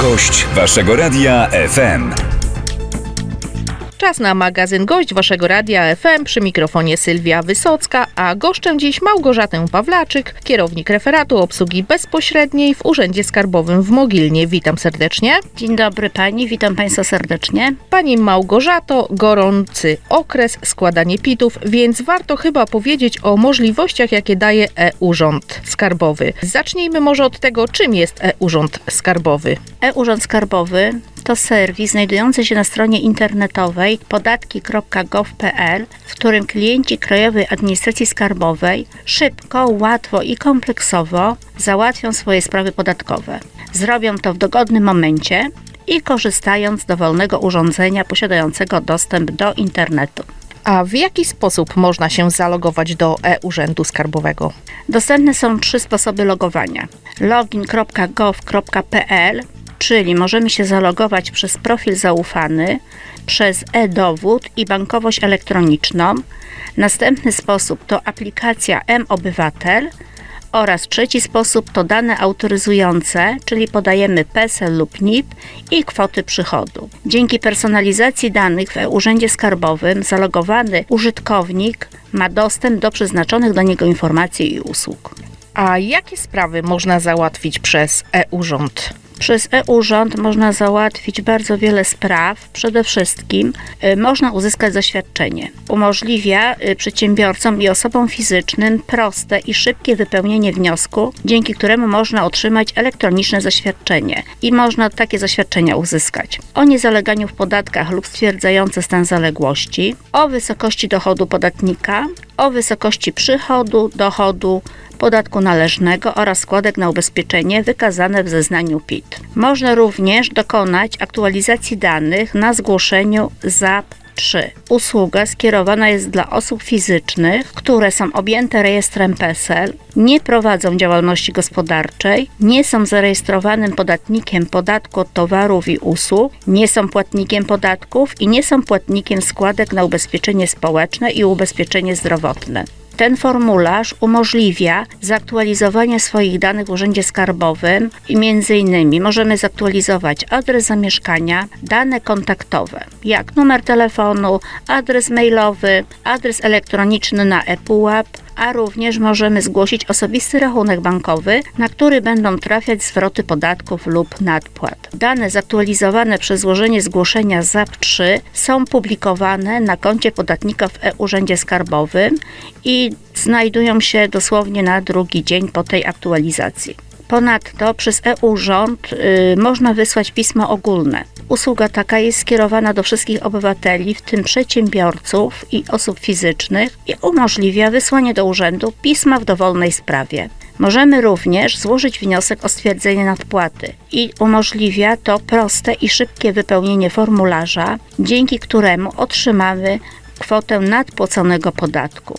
Gość Waszego Radia FM. Czas na magazyn Gość Waszego Radia FM przy mikrofonie Sylwia Wysocka, a goszczę dziś Małgorzatę Pawlaczyk, kierownik referatu obsługi bezpośredniej w Urzędzie Skarbowym w Mogilnie. Witam serdecznie. Dzień dobry Pani, witam Państwa serdecznie. Pani Małgorzato, gorący okres, składanie pitów, więc warto chyba powiedzieć o możliwościach, jakie daje e-Urząd Skarbowy. Zacznijmy może od tego, czym jest e-Urząd Skarbowy. E-Urząd Skarbowy to serwis znajdujący się na stronie internetowej podatki.gov.pl, w którym klienci Krajowej Administracji Skarbowej szybko, łatwo i kompleksowo załatwią swoje sprawy podatkowe. Zrobią to w dogodnym momencie i korzystając z dowolnego urządzenia posiadającego dostęp do internetu. A w jaki sposób można się zalogować do e-Urzędu Skarbowego? Dostępne są trzy sposoby logowania. login.gov.pl, czyli możemy się zalogować przez profil zaufany, przez e-dowód i bankowość elektroniczną. Następny sposób to aplikacja M-Obywatel oraz trzeci sposób to dane autoryzujące, czyli podajemy PESEL lub NIP i kwoty przychodu. Dzięki personalizacji danych w e-Urzędzie Skarbowym zalogowany użytkownik ma dostęp do przeznaczonych do niego informacji i usług. A jakie sprawy można załatwić przez e-Urząd? Przez e-Urząd można załatwić bardzo wiele spraw. Przede wszystkim y, można uzyskać zaświadczenie. Umożliwia y, przedsiębiorcom i osobom fizycznym proste i szybkie wypełnienie wniosku, dzięki któremu można otrzymać elektroniczne zaświadczenie i można takie zaświadczenia uzyskać. O niezaleganiu w podatkach lub stwierdzające stan zaległości, o wysokości dochodu podatnika, o wysokości przychodu, dochodu, podatku należnego oraz składek na ubezpieczenie wykazane w zeznaniu PIT. Można również dokonać aktualizacji danych na zgłoszeniu ZAP 3. Usługa skierowana jest dla osób fizycznych, które są objęte rejestrem PESEL, nie prowadzą działalności gospodarczej, nie są zarejestrowanym podatnikiem podatku od towarów i usług, nie są płatnikiem podatków i nie są płatnikiem składek na ubezpieczenie społeczne i ubezpieczenie zdrowotne. Ten formularz umożliwia zaktualizowanie swoich danych w Urzędzie Skarbowym i między innymi możemy zaktualizować adres zamieszkania, dane kontaktowe, jak numer telefonu, adres mailowy, adres elektroniczny na ePUAP, a również możemy zgłosić osobisty rachunek bankowy, na który będą trafiać zwroty podatków lub nadpłat. Dane zaktualizowane przez złożenie zgłoszenia ZAP3 są publikowane na koncie podatnika w e-Urzędzie Skarbowym i znajdują się dosłownie na drugi dzień po tej aktualizacji. Ponadto przez e-Urząd y, można wysłać pismo ogólne. Usługa taka jest skierowana do wszystkich obywateli, w tym przedsiębiorców i osób fizycznych i umożliwia wysłanie do urzędu pisma w dowolnej sprawie. Możemy również złożyć wniosek o stwierdzenie nadpłaty i umożliwia to proste i szybkie wypełnienie formularza, dzięki któremu otrzymamy kwotę nadpłaconego podatku.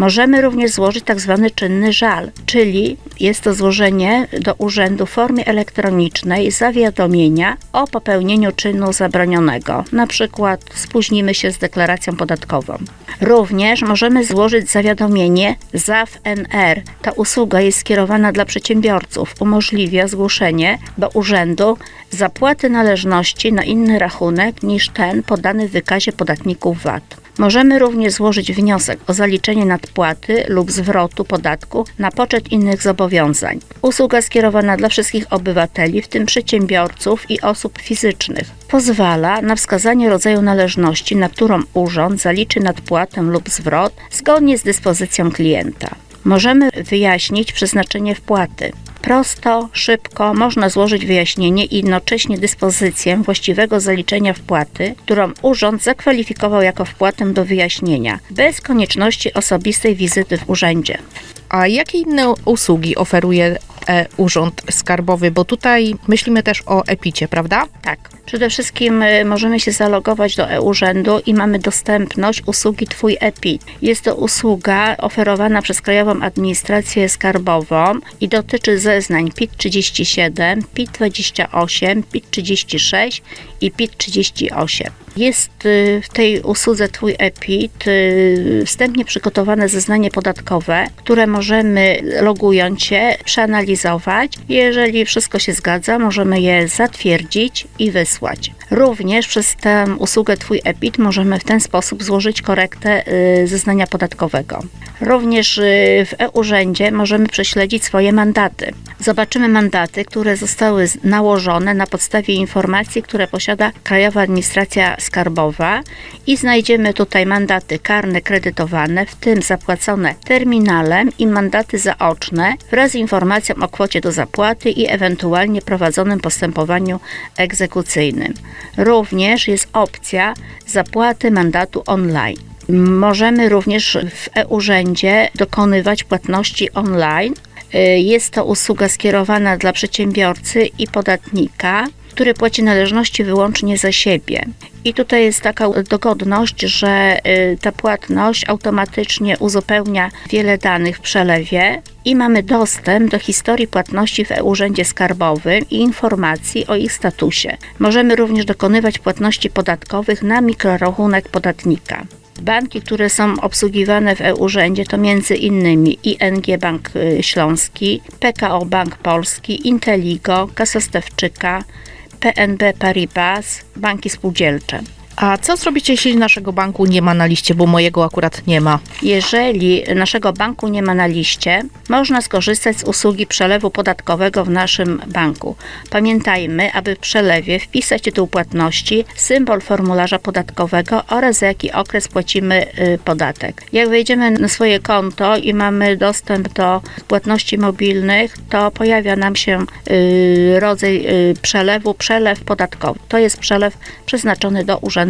Możemy również złożyć tak zwany czynny żal, czyli jest to złożenie do urzędu w formie elektronicznej zawiadomienia o popełnieniu czynu zabronionego, na przykład spóźnimy się z deklaracją podatkową. Również możemy złożyć zawiadomienie ZAW-NR. Ta usługa jest skierowana dla przedsiębiorców. Umożliwia zgłoszenie do urzędu zapłaty należności na inny rachunek niż ten podany w wykazie podatników VAT. Możemy również złożyć wniosek o zaliczenie nadpłaty lub zwrotu podatku na poczet innych zobowiązań. Usługa skierowana dla wszystkich obywateli, w tym przedsiębiorców i osób fizycznych. Pozwala na wskazanie rodzaju należności, na którą urząd zaliczy nadpłatę lub zwrot zgodnie z dyspozycją klienta. Możemy wyjaśnić przeznaczenie wpłaty. Prosto, szybko można złożyć wyjaśnienie i jednocześnie dyspozycję właściwego zaliczenia wpłaty, którą urząd zakwalifikował jako wpłatę do wyjaśnienia, bez konieczności osobistej wizyty w urzędzie. A jakie inne usługi oferuje e-Urząd Skarbowy? Bo tutaj myślimy też o EPICie, prawda? Tak. Przede wszystkim y, możemy się zalogować do e-urzędu i mamy dostępność usługi Twój EPIT. Jest to usługa oferowana przez Krajową Administrację Skarbową i dotyczy zeznań PIT 37, PIT 28, PIT 36 i PIT 38. Jest y, w tej usłudze Twój EPIT y, wstępnie przygotowane zeznanie podatkowe, które możemy logując się przeanalizować. Jeżeli wszystko się zgadza, możemy je zatwierdzić i wysłać. Również przez tę usługę Twój EPIT możemy w ten sposób złożyć korektę y, zeznania podatkowego. Również y, w e-urzędzie możemy prześledzić swoje mandaty. Zobaczymy mandaty, które zostały nałożone na podstawie informacji, które posiada Krajowa Administracja Skarbowa i znajdziemy tutaj mandaty karne kredytowane, w tym zapłacone terminalem i mandaty zaoczne wraz z informacją o kwocie do zapłaty i ewentualnie prowadzonym postępowaniu egzekucyjnym. Również jest opcja zapłaty mandatu online. Możemy również w e-urzędzie dokonywać płatności online. Y, Jest to usługa skierowana dla przedsiębiorcy i podatnika, który płaci należności wyłącznie za siebie. I tutaj jest taka dogodność, że y, ta płatność automatycznie uzupełnia wiele danych w przelewie i mamy dostęp do historii płatności w e-urzędzie skarbowym i informacji o ich statusie. Możemy również dokonywać płatności podatkowych na mikrorachunek podatnika. Banki, które są obsługiwane w e-urzędzie to innymi ING Bank y, Śląski, PKO Bank Polski, Inteligo, Kasa Stawczyka, PNB Paribas, banki spółdzielcze. A co zrobić, jeśli naszego banku nie ma na liście, bo mojego akurat nie ma? Jeżeli naszego banku nie ma na liście, można skorzystać z usługi przelewu podatkowego w naszym banku. Pamiętajmy, aby w przelewie wpisać tytuł płatności, symbol formularza podatkowego oraz za jaki okres płacimy y, podatek. Jak wejdziemy na swoje konto i mamy dostęp do płatności mobilnych, to pojawia nam się y, rodzaj y, przelewu, przelew podatkowy. To jest przelew przeznaczony do urzędu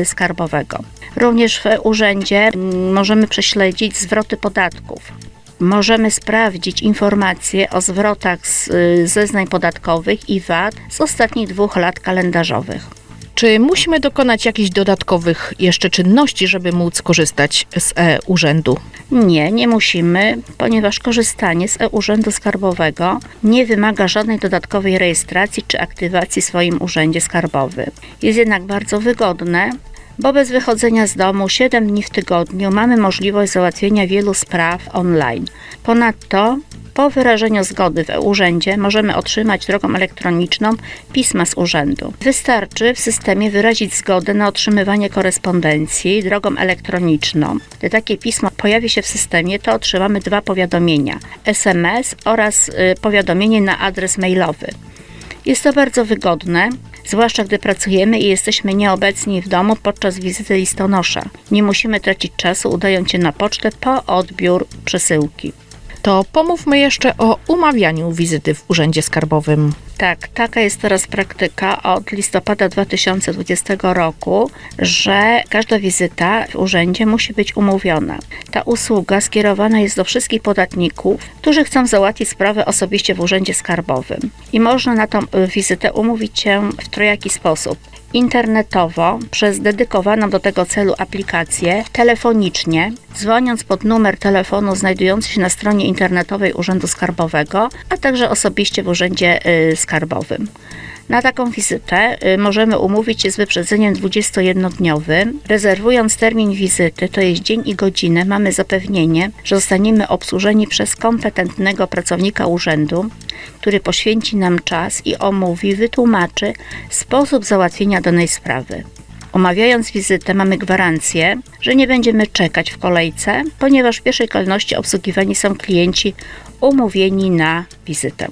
y, skarbowego. Również w urzędzie mm, możemy prześledzić zwroty podatków. Możemy sprawdzić informacje o zwrotach z y, zeznań podatkowych i VAT z ostatnich dwóch lat kalendarzowych. Czy musimy dokonać jakichś dodatkowych jeszcze czynności, żeby móc korzystać z e-urzędu? Nie, nie musimy, ponieważ korzystanie z e-urzędu skarbowego nie wymaga żadnej dodatkowej rejestracji czy aktywacji w swoim urzędzie skarbowym. Jest jednak bardzo wygodne, bo bez wychodzenia z domu 7 dni w tygodniu mamy możliwość załatwienia wielu spraw online. Ponadto po wyrażeniu zgody w e-urzędzie możemy otrzymać drogą elektroniczną pisma z urzędu. Wystarczy w systemie wyrazić zgodę na otrzymywanie korespondencji drogą elektroniczną. Gdy takie pismo pojawi się w systemie, to otrzymamy dwa powiadomienia: SMS oraz y, powiadomienie na adres mailowy. Jest to bardzo wygodne, zwłaszcza gdy pracujemy i jesteśmy nieobecni w domu podczas wizyty listonosza. Nie musimy tracić czasu udając się na pocztę po odbiór przesyłki. To pomówmy jeszcze o umawianiu wizyty w urzędzie skarbowym. Tak, taka jest teraz praktyka od listopada 2020 roku, że każda wizyta w urzędzie musi być umówiona. Ta usługa skierowana jest do wszystkich podatników, którzy chcą załatwić sprawę osobiście w urzędzie skarbowym. I można na tą wizytę umówić się w trojaki sposób. Internetowo, przez dedykowaną do tego celu aplikację, telefonicznie, dzwoniąc pod numer telefonu znajdujący się na stronie internetowej Urzędu Skarbowego, a także osobiście w Urzędzie y, Skarbowym. Na taką wizytę y, możemy umówić się z wyprzedzeniem 21-dniowym. Rezerwując termin wizyty, to jest dzień i godzinę, mamy zapewnienie, że zostaniemy obsłużeni przez kompetentnego pracownika urzędu, który poświęci nam czas i omówi, wytłumaczy sposób załatwienia danej sprawy. Omawiając wizytę, mamy gwarancję, że nie będziemy czekać w kolejce, ponieważ w pierwszej kolejności obsługiwani są klienci umówieni na wizytę.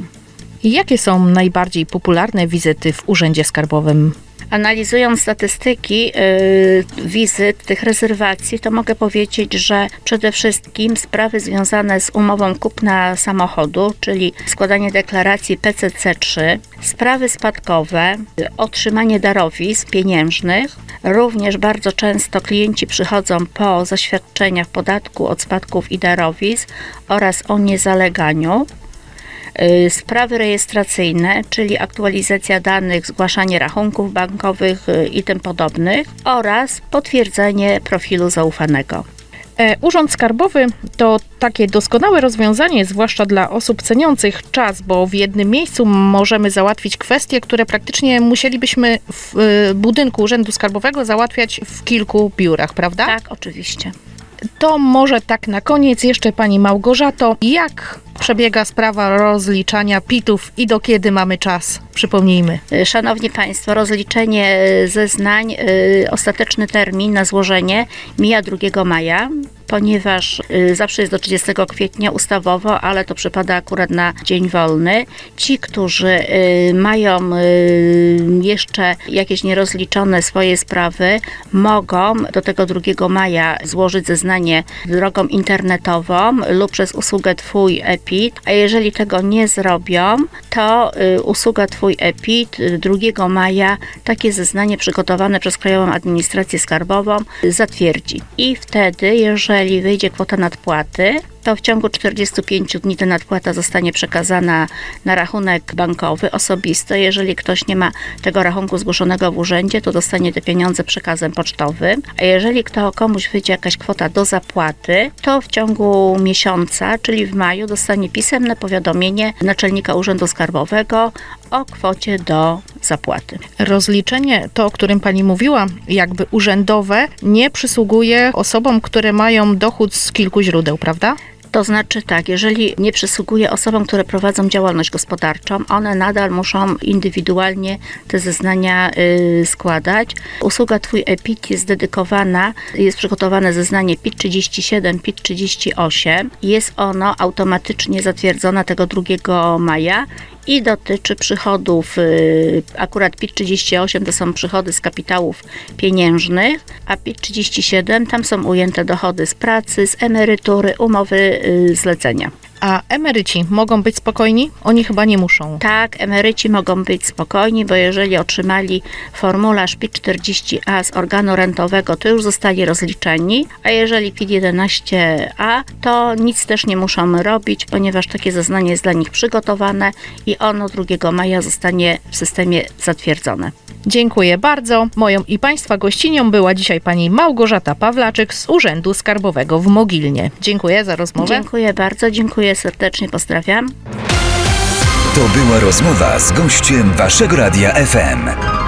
Jakie są najbardziej popularne wizyty w urzędzie skarbowym? Analizując statystyki y, wizyt, tych rezerwacji, to mogę powiedzieć, że przede wszystkim sprawy związane z umową kupna samochodu, czyli składanie deklaracji PCC3, sprawy spadkowe, y, otrzymanie darowizn pieniężnych. Również bardzo często klienci przychodzą po zaświadczeniach podatku od spadków i darowizn oraz o niezaleganiu. Y, Sprawy rejestracyjne, czyli aktualizacja danych, zgłaszanie rachunków bankowych y, i tym podobnych oraz potwierdzenie profilu zaufanego. E, Urząd Skarbowy to takie doskonałe rozwiązanie, zwłaszcza dla osób ceniących czas, bo w jednym miejscu możemy załatwić kwestie, które praktycznie musielibyśmy w e, budynku Urzędu Skarbowego załatwiać w kilku biurach, prawda? Tak, oczywiście. To może tak na koniec jeszcze Pani Małgorzato, jak przebiega sprawa rozliczania PIT-ów i do kiedy mamy czas? Przypomnijmy. Y, Szanowni Państwo, rozliczenie y, zeznań, y, ostateczny termin na złożenie mija 2 maja, ponieważ zawsze jest do 30 kwietnia ustawowo, ale to przypada akurat na dzień wolny. Ci, którzy mają jeszcze jakieś nierozliczone swoje sprawy, mogą do tego 2 maja złożyć zeznanie drogą internetową lub przez usługę Twój EPIT, a jeżeli tego nie zrobią, to usługa Twój EPIT y, 2 maja takie zeznanie przygotowane przez Krajową Administrację Skarbową zatwierdzi. I wtedy, jeżeli wyjdzie kwota nadpłaty, to w ciągu 45 dni ta nadpłata zostanie przekazana na rachunek bankowy osobisty. Jeżeli ktoś nie ma tego rachunku zgłoszonego w urzędzie, to dostanie te pieniądze przekazem pocztowym. A jeżeli kto komuś wyjdzie jakaś kwota do zapłaty, to w ciągu miesiąca, czyli w maju, dostanie pisemne powiadomienie naczelnika Urzędu Skarbowego o kwocie do zapłaty. Rozliczenie, to o którym Pani mówiła, jakby urzędowe, nie przysługuje osobom, które mają dochód z kilku źródeł, prawda? To znaczy tak, jeżeli nie przysługuje osobom, które prowadzą działalność gospodarczą, one nadal muszą indywidualnie te zeznania y, składać. Usługa Twój EPIT jest dedykowana, jest przygotowane zeznanie PIT 37, PIT 38. Jest ono automatycznie zatwierdzone tego 2 maja i dotyczy przychodów, y, akurat PIT 38 to są przychody z kapitałów pieniężnych, a PIT 37 tam są ujęte dochody z pracy, z emerytury, umowy y, zlecenia. A emeryci mogą być spokojni? Oni chyba nie muszą. Tak, emeryci mogą być spokojni, bo jeżeli otrzymali formularz PIT 40A z organu rentowego, to już zostali rozliczeni, a jeżeli PIT 11A, to nic też nie muszą robić, ponieważ takie zeznanie jest dla nich przygotowane i ono 2 maja zostanie w systemie zatwierdzone. Dziękuję bardzo. Moją i Państwa gościnią była dzisiaj Pani Małgorzata Pawlaczyk z Urzędu Skarbowego w Mogilnie. Dziękuję za rozmowę. Dziękuję bardzo, serdecznie, pozdrawiam. To była rozmowa z gościem Waszego Radia FM.